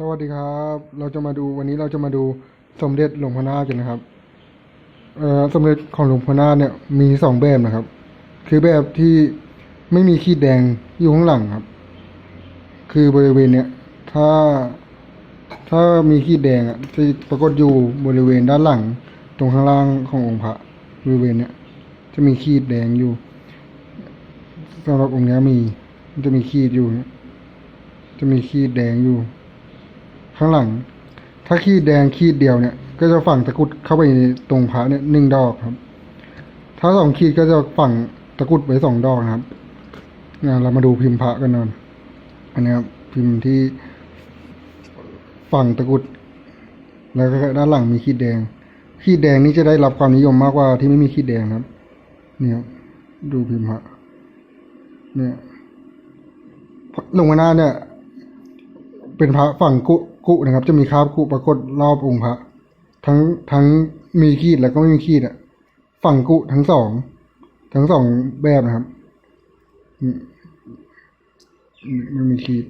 สวัสดีครับ เราจะมาดูวันนี้เราจะมาดูสมเด็จหลวงพ่อนาคกันนะครับเอ่อสมเด็จของหลวงพ่อนาคเนี่ยมีสองแบบนะครับ คือแบบที่ไม่มีขีดแดงอยู่ข้างหลังครับ คือบริเวณเนี้ยถ้าถ้ามีขีดแดงอะที่ปรากฏอยู่บริเวณด้านหลัง ตรงข้างล่างขององค์พระบริเวณเนี้ยจะมีขีดแดงอยู่สำหรับองค์นี้มีมันจะมีขีดอยู่ จะมีขีดแดงอยู่ ข้างหลัง ถ้าขีดแดงขีดเดียวเนี่ย ก็จะฝังตะกุดเข้าไปในตรงพระเนี่ยหนึ่งดอกครับ ถ้าสองขีดก็จะฝังตะกุดไว้สองดอกนะครับอ่าเรามาดูพิมพ์พระกันนอนอันนี้ครับพิมพ์ที่ฝังตะกุด แล้วก็ด้านหลังมีขีดแดง ขีดแดงนี้จะได้รับความนิยมมากกว่าที่ไม่มีขีดแดงครับ เนี่ยครับดูพิมพ์พระเนี่ยหลวงพ่อหน้าเนี่ย เป็นพระฝั่งกุ กุนะครับ จะมีคาบกุปรากฏรอบองค์พระทั้งทั้งมีขีดแล้วก็ไม่มีขีดอะฝั่งกุทั้งสอง ทั้งสองแบบนะครับมอืมไม่มีขีด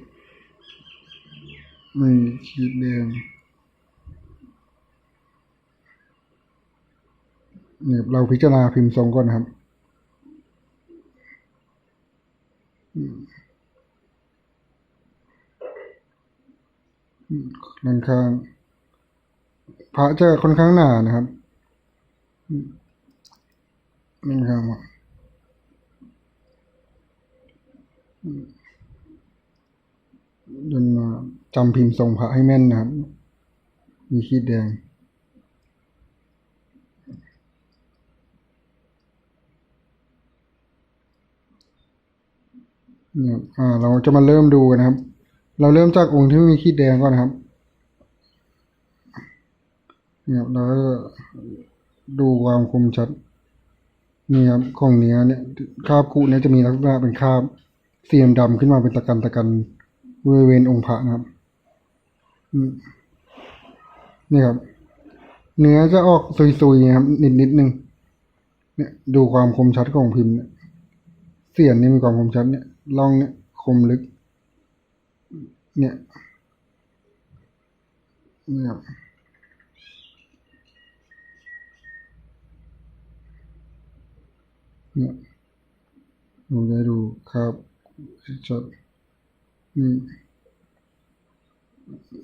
ไม่มีขีดแดงเนี่ยเราพิจารณาพิมพ์ทรงก่อนนะครับอืม อืมด้านข้าง พระจะค่อนข้างหนานะครับอืมด้านข้างว่าอืมจนมาจำพิมพ์ทรงพระให้แม่นนะครับ มีขีดแดงเนี่ยอ่า เราจะมาเริ่มดูนะครับ เราเริ่มจากองค์ที่ไม่มีขีดแดงก่อนนะครับเนี่ยเราก็ดูความคมชัดนี่ครับของเนี้ยเนี่ยคราบคุเนี่ยจะมีลักษณะเป็นคราบเสียมดำขึ้นมาเป็นตะกันตะกันบริเวณองค์พระนะครับนี่ครับ เนื้อจะออกซุยๆนะครับ นิดนิดนึงเนี่ยดูความคมชัดของพิมพ์เนี่ยเสียนนี่มีความคมชัดเนี่ยล่องเนี่ยคมลึก เนี่ยเนี่ยเนี่ยเราได้ดูครับชัดนี่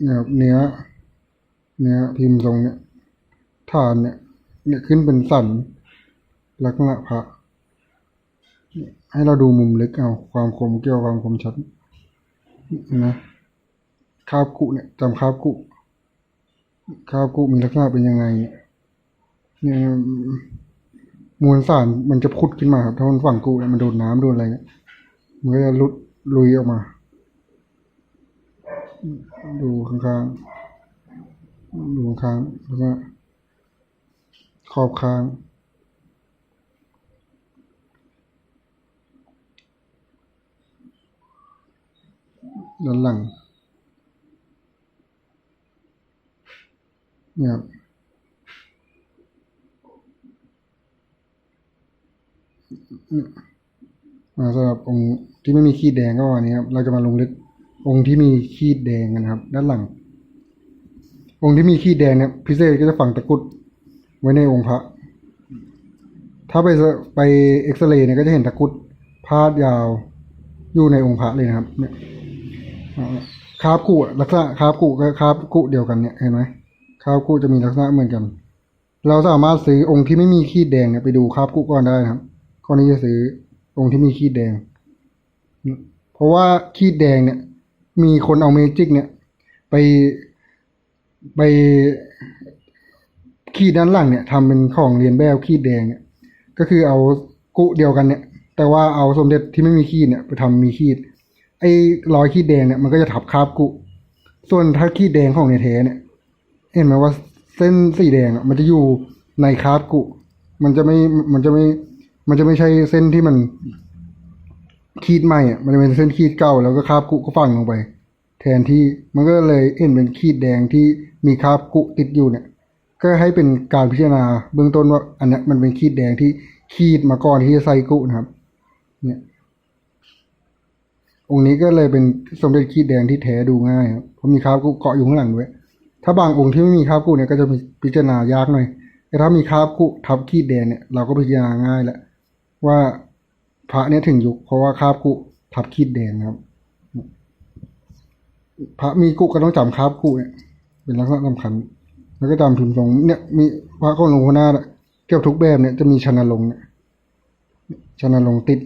เนี่ยเนื้อเนื้อพิมพ์ทรงเนี่ยฐานเนี่ยเนี่ยขึ้นเป็นสันลักษณะพระให้เราดูมุมลึกเอาความคมเกี่ยวความคมชัดนะ คาบกุเนี่ยจำคาบกุคาบกุมีลักษณะเป็นยังไงเนี่ยมวลสารมันจะพุดขึ้นมาครับถ้ามันฝังกุเนี่ยมันโดนน้ำโดนอะไรเนี่ยมันก็จะลุดลุยออกมา ดูข้างๆดูข้างๆแล้วก็ขอบข้างด้านหลัง เนี่ยครับมาสำหรับองค์ที่ไม่มีขีดแดงก็วันนี้ครับ เราจะมาลงลึกองค์ที่มีขีดแดงกันะครับ ด้านหลัง องค์ที่มีขีดแดงเนี่ยพิเศษก็จะฝังตะกรุดไว้ในองค์พระ ถ้าไปไปเอ็กซเรย์เนี่ยก็จะเห็นตะกรุดพาดยาวอยู่ในองค์พระเลยนะครับ เนี่ยคาบกุลักษณะคาบกุก็คาบกุเดียวกันเนี่ยเห็นไหม คาบกุจะมีลักษณะเหมือนกัน เราสามารถซื้อองค์ที่ไม่มีขีดแดงเนี่ยไปดูคาบกุก่อนได้นะครับก่อนที่จะซื้อองค์ที่มีขีดแดง เพราะว่าขีดแดงเนี่ย มีคนเอาเมจิกเนี่ย ไปไปขีดด้านหลังเนี่ยทำเป็นของเรียนแบบขีดแดงเนี่ย ก็คือเอากุเดียวกันเนี่ย แต่ว่าเอาสมเด็จที่ไม่มีขีดเนี่ย ไปทำมีขีด ไอ้รอยขีดแดงเนี่ยมันก็จะทับคาบกุ ส่วนถ้าขีดแดงของในเทเนี่ย เห็นไหมว่าเส้นสีแดงอะ มันจะอยู่ในคาบกุ มันจะไม่ มันจะไม่ มันจะไม่ใช่เส้นที่มันขีดใหม่อะ มันจะเป็นเส้นขีดเก่าแล้วก็คาบกุก็ฝังลงไป แทนที่มันก็เลยเห็นเป็นขีดแดงที่มีคาบกุติดอยู่เนี่ย ก็ให้เป็นการพิจารณาเบื้องต้นว่าอันนี้มันเป็นขีดแดงที่ขีดมาก่อนที่จะใส่กุนะครับ เนี่ย องค์นี้ก็เลยเป็นสมเด็จขีดแดงที่แท้ดูง่ายครับเพราะมีคาบกุเกาะอยู่ข้างหลังด้วย ถ้าบางองค์ที่ไม่มีคราบกุเนี่ยก็จะพิจารณายากหน่อยแต่ถ้ามีคราบกุทับขีดแดงเนี่ยเราก็พิจารณาง่ายแหละว่าพระเนี่ยถึงยุคเพราะว่าคราบกุทับขีดแดงครับ พระมีกุก็ต้องจำคราบกุเนี่ย เป็นลักษณะสำคัญ แล้วก็จำพิมพ์ทรงเนี่ยมีพระของหลวงพ่อนาเกือบทุกแบบเนี่ยจะมีชนะลงเนี่ยชนะลงติด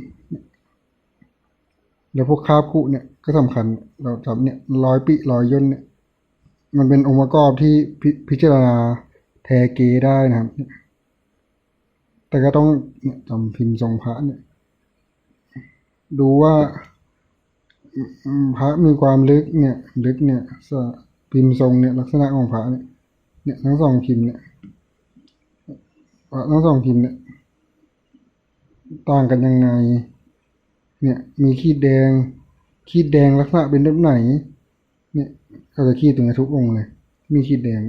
แล้วพวกคราบกุเนี่ยก็สำคัญ เราจำเนี่ยร้อยปีร้อยย่นเนี่ย มันเป็นองค์ประกอบที่พพิจารณาแทเกได้นะครับ แต่ก็ต้องจำพิมพ์ทรงพระเนี่ยดูว่าพระมีความลึกเนี่ย ลึกเนี่ยสพิมพ์ทรงเนี่ย ลักษณะของพระเนี่ยเนี่ยทั้งสองพิมพ์เนี่ยพระทั้งสองพิมพ์เนี่ยต่างกันยังไง เนี่ย มีขีดแดง ขีดแดงลักษณะเป็นแบบไหน เนี่ย เราจะขีดตรงนี้ทุกองค์เลย มีขีดแดง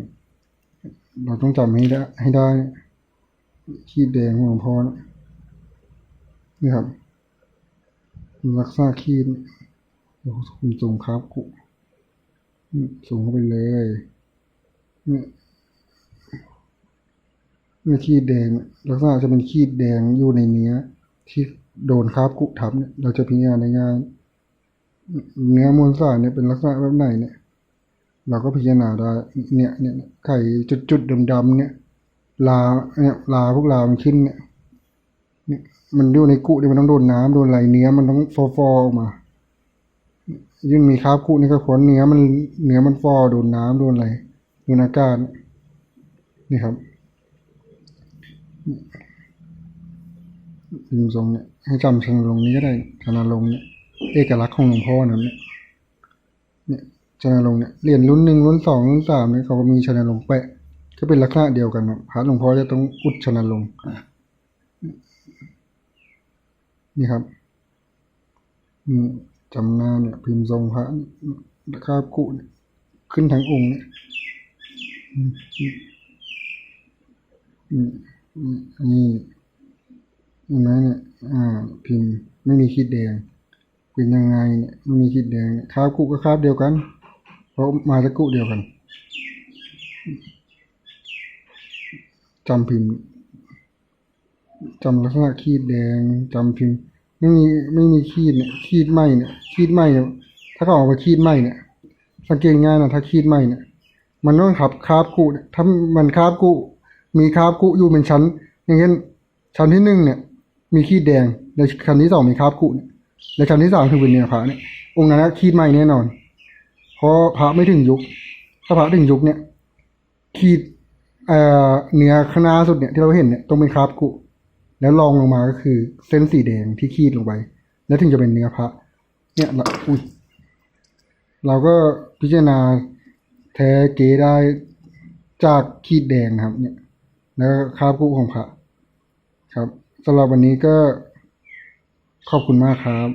เราต้องจำให้ได้ให้ได้ ขีดแดงของหลวงพ่อนะนี่ครับลักษณะขีดเนี่ยโอ้โหคุณสูงครับกูสูงเข้าไปเลยเนี่ยเนี่ขีดแดงลักษณะจะเป็นขีดแดงอยู่ในเนื้อ ที่โดนคราบกุทับเนี่ยเราจะพิจารณาได้ง่ายเนื้อมวลสารเนี่ยเป็นลักษณะแบบไหนเนี่ย เราก็พิจารณาได้เนี่ยเนี่ยไข่จุดๆดำๆเนี่ยลาเนี่ยลาพวกลามันขึ้นเนี่ยเนี่ยมันอยู่ในกุเนี่ยมันต้องโดนน้ำโดนอะไรเนื้อมันต้องฟอฟอออกมายิ่งมีคราบกุนี่ก็ควรเนื้อมันเนื้อมันฟอโดนน้ำโดนอะไรโดนอากาศนี่ครับพิมทรงเนี่ยให้จำชนลงนี้ก็ได้ชนลงเนี่ยเอกลักษณ์ของหลวงพ่อนะเนี่ยเนี่ย ชนลงค์เนี่ยเหรียญรุ่นหนึ่งรุ่นสองรุ่นสามเนี่ยเขาก็มีชนลงค์แปะก็เป็นลักษณะเดียวกันนะพระหลวงพ่อจะต้องอุดชนลงค์นี่ครับอืมจำหน้าเนี่ย พิมพ์ทรงพระคาบกุเนี่ยขึ้นทั้งองค์เนี่ยอืมอืมอืมอืมนี่เห็นไหมเนี่ย อ่า พิมพ์ไม่มีขีดแดง เป็นยังไงเนี่ยไม่มีขีดแดงเนี่ยคาบกุก็คาบเดียวกันเพ ราะมาจากกุเดียวกันจำพิมพ์จำลักษณะขีดแดงจำพิมพ์ ไม่มีไม่มีขีดเนี่ยขีดไหมเนี่ยขีดไหมเนี่ยถ้าเขาออกมาขีดไหมเนี่ย สังเกตง่ายนะถ้าขีดไหมเนี่ยมันต้องขับคาบกุถ้ามันคาบกุมีคาบกุอยู่เป็นชั้น อย่างเช่นชั้นที่หนึ่งเนี่ย มีขีดแดงในชั้นที่สองมีคาบกุเนี่ยในชั้นที่สามคือเป็นเนื้อพระเนี่ยองค์นั้นขีดไหมแน่นอน เพราะพระไม่ถึงยุค ถ้าพระถึงยุคเนี่ย ขีดเอ่อเนื้อข้างหน้าสุดเนี่ยที่เราเห็นเนี่ยต้องเป็นคราบกุ แล้วรองลงมาก็คือ เส้นสีแดงที่ขีดลงไป แล้วถึงจะเป็นเนื้อพระ เนี่ยเราอุ้ยเราก็พิจารณาแท้เกได้จากขีดแดงนะครับ เนี่ย แล้วคราบกุของพระ ครับสำหรับวันนี้ก็ขอบคุณมากครับ